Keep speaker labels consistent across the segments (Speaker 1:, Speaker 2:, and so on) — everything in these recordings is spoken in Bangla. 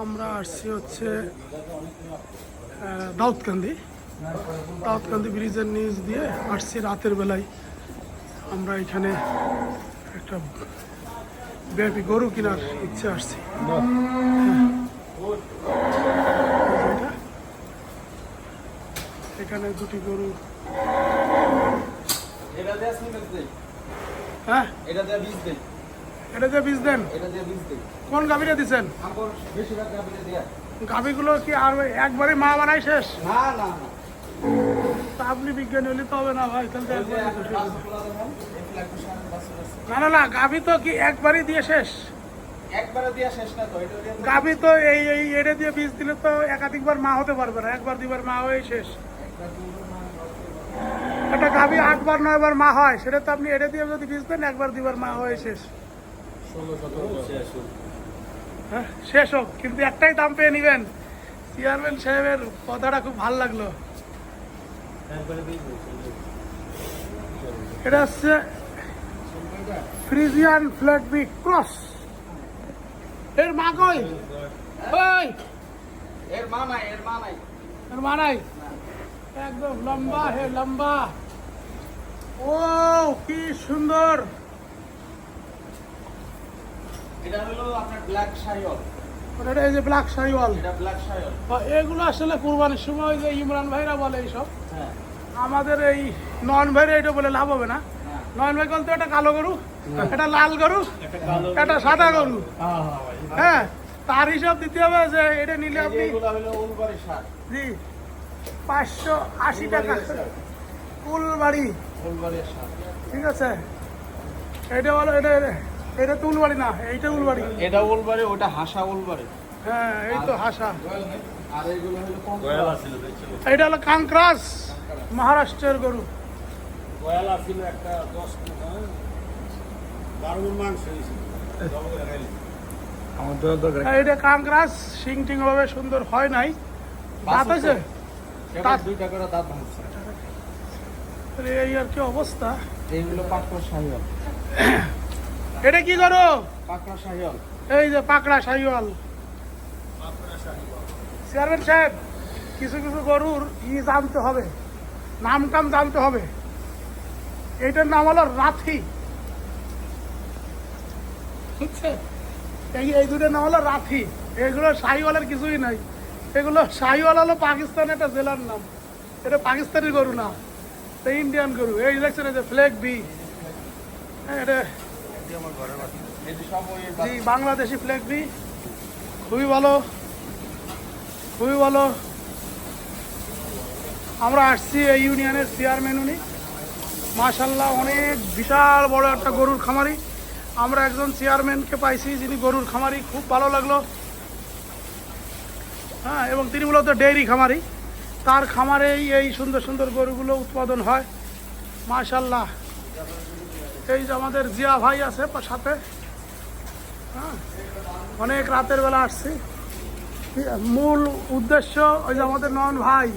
Speaker 1: আমরা আসছি হচ্ছে দাউদকান্দি। দাউদকান্দি ব্রিজের নিচ দিয়ে আসছি রাতের বেলায়। আমরা এখানে একটা ব্যাপী গরু কেনার ইচ্ছে আসছি। এখানে দুটি গরু।
Speaker 2: দিয়ে
Speaker 1: হ্যাঁ?
Speaker 2: এটা দিয়ে বীজ দেই
Speaker 1: এটা যে বীজ দেন?
Speaker 2: এটা বীজ
Speaker 1: কোন গাভীরা দিচ্ছেন
Speaker 2: আমার বেশিরভাগ গাবিলে দিয়া।
Speaker 1: গাভীগুলো কি আর একবারে মা বানাই শেষ?
Speaker 2: না না
Speaker 1: আপনি বিজ্ঞানী হলে তো হবে না ভাই তাহলে। না না না গাভী তো কি একবারই দিয়ে শেষ?
Speaker 2: একবারে দিয়া শেষ
Speaker 1: গাভী তো এই এই এড়ে দিয়ে বীজ দিলে তো একাধিকবার মা হতে পারবে না একবার দুবার মা হয়ে শেষ। একটা গাভী আটবার নয়বার মা হয় সেটা তো আপনি এড়ে দিয়ে যদি বীজ দেন একবার দুবার মা হয়ে শেষ। হ্যাঁ শেষ হোক কিন্তু একটাই দাম পেয়ে নেবেন। চেয়ারম্যান সাহেবের কথাটা খুব ভালো লাগল। এটা হচ্ছে ফ্রিজিয়ান ফ্ল্যাট বি ক্রস। এর মা কই? ওই
Speaker 2: এর মা নাই এর মা নাই।
Speaker 1: এর মা নাই? একদম লম্বা হে লম্বা। ও কি সুন্দর।
Speaker 2: এটা হলো আপনার ব্ল্যাক শাইওয়াল
Speaker 1: এটা এই যে ব্ল্যাক শাহিওয়াল
Speaker 2: এটা ব্ল্যাক শাইওয়াল
Speaker 1: এগুলো আসলে কুরবানির সময় যে ইমরান ভাইরা বলে এইসব।
Speaker 2: হ্যাঁ।
Speaker 1: আমাদের এই নন ভাইরা এটা বলে লাভ হবে না।
Speaker 2: হ্যাঁ।
Speaker 1: নন ভাই বলতে এটা কালো গরু এটা লাল গরু এটা সাদা গরু। হ্যাঁ তার হিসাব দিতে হবে যে এটা নিলে আপনি
Speaker 2: হলো
Speaker 1: জি পাঁচশো আশি টাকা। কুলবাড়ি ঠিক আছে। এটা বলো এটা এটা তো উলবাড়ি না এইটা উলবাড়ি।
Speaker 2: এটা উলবাড়ি ওটা হাসা উলবাড়ি।
Speaker 1: হ্যাঁ এই তো হাসা।
Speaker 2: আর এইগুলো হলো কম
Speaker 1: এটা হলো কাঙ্ক্রাস মহারাষ্ট্রের গরু।
Speaker 3: কয়লা ছিল একটা দশ বারো মাংস হয়েছিল
Speaker 1: এইটা কাঙ্ক্রাস সিং টিং ভাবে সুন্দর হয় নাই। দাঁত আছে?
Speaker 2: দুইটা করে দাঁত ভাঙছে।
Speaker 1: এই আর কি অবস্থা?
Speaker 2: এইগুলো পাকড়া শাহিওয়াল।
Speaker 1: এটা কি করো?
Speaker 2: পাকড়া শাহিওয়াল।
Speaker 1: এই যে পাকড়া সাইওয়াল চেয়ারম্যান সাহেব কিছু কিছু গরুর ই জানতে হবে নাম টাম জানতে হবে। এইটার নাম হলো রাথি? এই এই দুটোর নাম হলো রাথি। এগুলো শাহিওয়ালের কিছুই নাই। এগুলো শাহিওয়াল হলো পাকিস্তানের একটা জেলার নাম। এটা পাকিস্তানি গরু না ইন্ডিয়ান গরু। এই এই যে ফ্লেগ বি হ্যাঁ, এটা
Speaker 2: যে সব ওই
Speaker 1: জি বাংলাদেশি ফ্ল্যাগ খুবই ভালো। খুবই ভালো। আমরা আসছি এই ইউনিয়নের চেয়ারম্যান উনি। মাশাল্লাহ অনেক বিশাল বড় একটা গরুর খামারি। আমরা একজন চেয়ারম্যানকে পাইছি যিনি গরুর খামারি। খুব ভালো লাগল। হ্যাঁ এবং তিনি মূলত ডেইরি খামারি। তার খামারেই এই সুন্দর সুন্দর গরুগুলো উৎপাদন হয়। মাশাল্লাহ এই যে আমাদের জিয়া ভাই আছে সাথে। হ্যাঁ অনেক রাতের বেলা আসছি। মূল উদ্দেশ্য ওই যে আমাদের নন ভাই।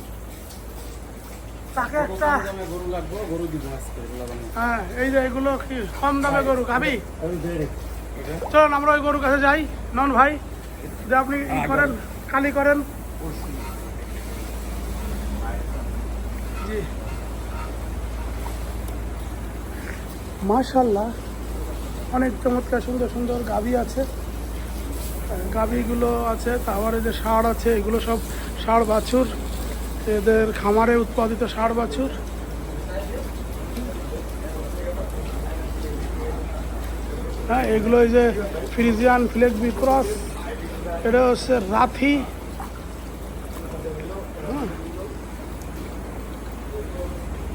Speaker 1: তাকে একটা হ্যাঁ এই যে এগুলো কি কম দামে গরু খাবি? চলুন আমরা ওই গরুর কাছে যাই। নন ভাই, যে আপনি ই করেন খালি করেন। মাশাল্লাহ অনেক চমৎকার, সুন্দর সুন্দর গাভি আছে। গাভিগুলো আছে, তারপর যে ষাঁড় আছে, এগুলো সব ষাঁড় বাছুর। এদের খামারে উৎপাদিত ষাঁড় বাছুর। হ্যাঁ এগুলো এই যে ফ্রিজিয়ান ফ্লেক বিক্রস, এটা হচ্ছে রাথি।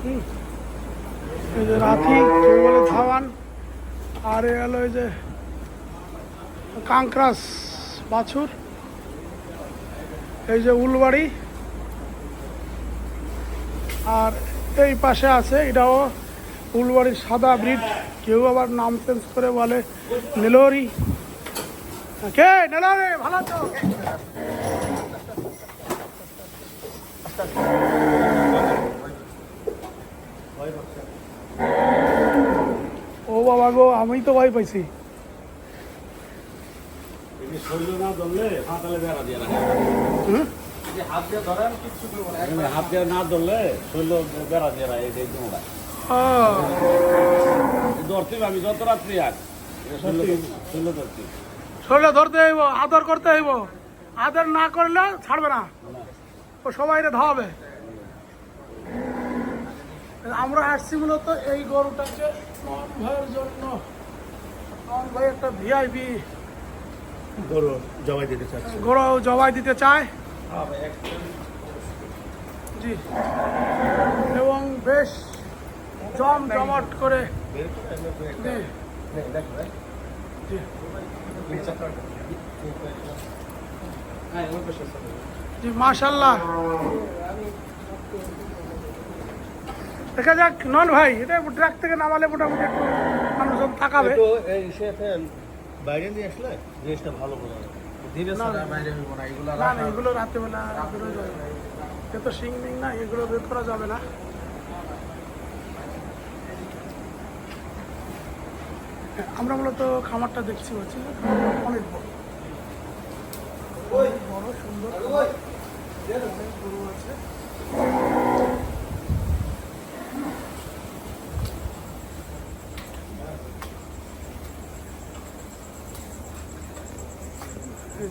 Speaker 1: হুম। এই যে রাথি কেউ বলে ধাওয়ান, আর এ হলো এই যে কাঙ্ক্রাস বাছুর, এই যে উলবাড়ি, আর এই পাশে আছে, এটাও উলবাড়ির সাদা ব্রিড, কেউ আবার নাম চেঞ্জ করে বলে নেলোরি। কে? নেলোরি, ভালো তো ও বাবা গো আমি তো ভয় পাইছি
Speaker 3: শরীর না ধরলে হাতালে বেড়া দিয়ে রাখে
Speaker 1: হুম?
Speaker 2: এই যে হাত দিয়ে ধরেন কিচ্ছু করব না
Speaker 3: এখানে হাত দিয়ে না ধরলে শরীর বেড়া দিয়ে রাখে এই তোমরা
Speaker 1: ও
Speaker 3: ধরতে আমি যত রাত্রি শরীর ধরতে।
Speaker 1: হইব আদর করতে হইব। আদর না করলে ছাড়বে না। ও সবাই ধাওয়াবে আমরা আসছি মূলত এই গরুটাকে জন্য। নন ভাই একটা ভিআইপি
Speaker 4: গরু জবাই দিতে চাচ্ছি
Speaker 1: গরু জবাই দিতে চায়। জি। এবং বেশ জম জমাট করে
Speaker 2: হ্যাঁ।
Speaker 1: জি মাশাল্লাহ দেখা যাক নন ভাই এটা ট্রাক থেকে নামালে মোটামুটি একটু তাকাবে।
Speaker 4: এই বাইরে নিয়ে আসলে জিনিসটা ভালো বোঝা
Speaker 2: বাইরে হইবো না এগুলো
Speaker 1: না এগুলো যাবে। না। এ তো শিং মিং না এগুলো বের করা যাবে না। আমরা মূলত খামারটা দেখছি হচ্ছে অনেক বড়। বড় সুন্দর। অনেক গরু আছে। এই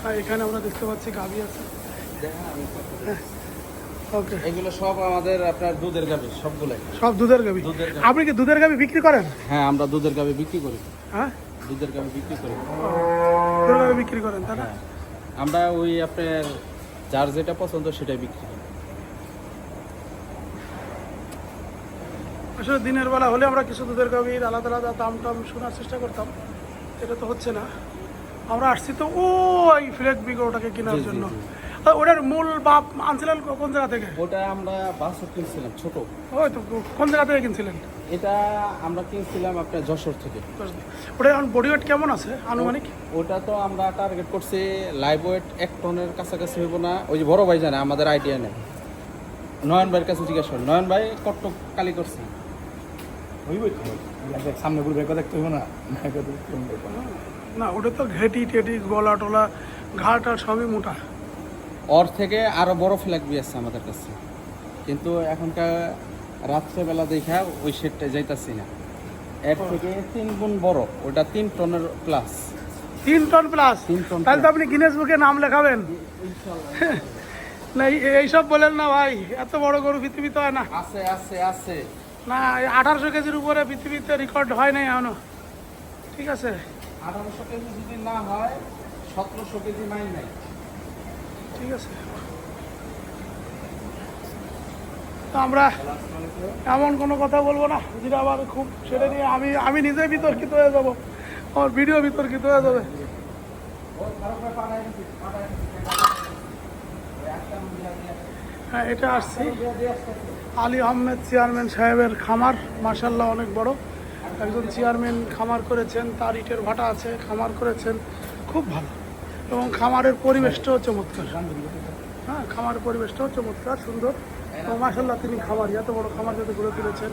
Speaker 1: হ্যাঁ এখানে আমরা দেখতে পাচ্ছি গাভি আছে। ওকে
Speaker 2: এগুলো সব আমাদের আপনার দুধের গাভী সবগুলাই।
Speaker 1: সব দুধের গাভি?
Speaker 2: দুধের
Speaker 1: আপনি কি দুধের গাভি বিক্রি করেন?
Speaker 2: হ্যাঁ আমরা দুধের গাভী বিক্রি করি।
Speaker 1: হ্যাঁ?
Speaker 2: দুধের গাভী বিক্রি করি।
Speaker 1: দুধের গাভি বিক্রি করেন তাই না?
Speaker 2: হ্যাঁ। আমরা ওই আপনার যার যেটা পছন্দ সেটাই বিক্রি করি
Speaker 1: আসলে দিনের বেলা হলে আমরা কিছু দুধের গাভীর আলাদা আলাদা দাম টাম শোনার চেষ্টা করতাম। এটা তো হচ্ছে না। আমরা আসছি তো ও এই ফ্লেক বিগোটাকে কেনার জন্য। ওটার মূল বাপ আনছিলেন কোন জায়গা থেকে?
Speaker 2: ওটা আমরা বাসর কিনছিলাম ছোট।
Speaker 1: ওই তো কোন জায়গা থেকে কিনছিলেন?
Speaker 2: এটা আমরা কিনছিলাম আপনার যশোর থেকে।
Speaker 1: ওটা এখন বডি ওয়েট কেমন আছে আনুমানিক?
Speaker 2: ওটা তো আমরা টার্গেট করছি লাইভ ওয়েট এক টনের কাছাকাছি হইব না। ওই যে বড় ভাই জানে আমাদের আইডিয়া নেই। নয়ন ভাইয়ের কাছে জিজ্ঞাসা করেন নয়ন ভাই কট্ট কালি করছে।
Speaker 4: হইবই তো সামনে ঘুরবে কথা দেখতে হবে না না কথা দেখতে হবে না।
Speaker 1: না ওটা তো ঘেটি টেটি গলা টলা ঘাট আর সবই মোটা।
Speaker 2: ওর থেকে আরও বড় ফ্ল্যাগ বি আছে আমাদের কাছে। কিন্তু এখনকার রাত্রেবেলা দেখা ওই শেডটা যাইতাছি না। এর থেকে তিন গুণ বড় ওটা তিন টনের প্লাস
Speaker 1: তিন টন প্লাস
Speaker 2: তিন টন
Speaker 1: তাহলে তো আপনি গিনেস বুকে নাম লেখাবেন। না এই- এইসব বলেন না ভাই এত বড় গরু পৃথিবীতে হয় না।
Speaker 2: আছে আছে আছে।
Speaker 1: না আঠারোশো কেজির উপরে পৃথিবীতে রেকর্ড হয় নাই এখনও। ঠিক আছে?
Speaker 2: আঠারোশো কেজি যদি না হয় সতেরোশো কেজি মাইল নাই।
Speaker 1: ঠিক আছে। আমরা এমন কোনো কথা বলব না, যেটা আবার খুব সেটা নিয়ে আমি আমি নিজে বিতর্কিত হয়ে যাব। আমার ভিডিও বিতর্কিত হয়ে যাবে। হ্যাঁ এটা আসছি। আলী আহমেদ চেয়ারম্যান সাহেবের খামার মার্শাল্লাহ অনেক বড়। একজন চেয়ারম্যান খামার করেছেন, তার ইটের ভাটা আছে, খামার করেছেন। খুব ভালো। এবং খামারের পরিবেশটাও চমৎকার। হ্যাঁ খামারের পরিবেশটাও চমৎকার, সুন্দর। এবং মাসাল্লাহ তিনি খামার, এত বড় খামার যাতে গড়ে তুলেছেন।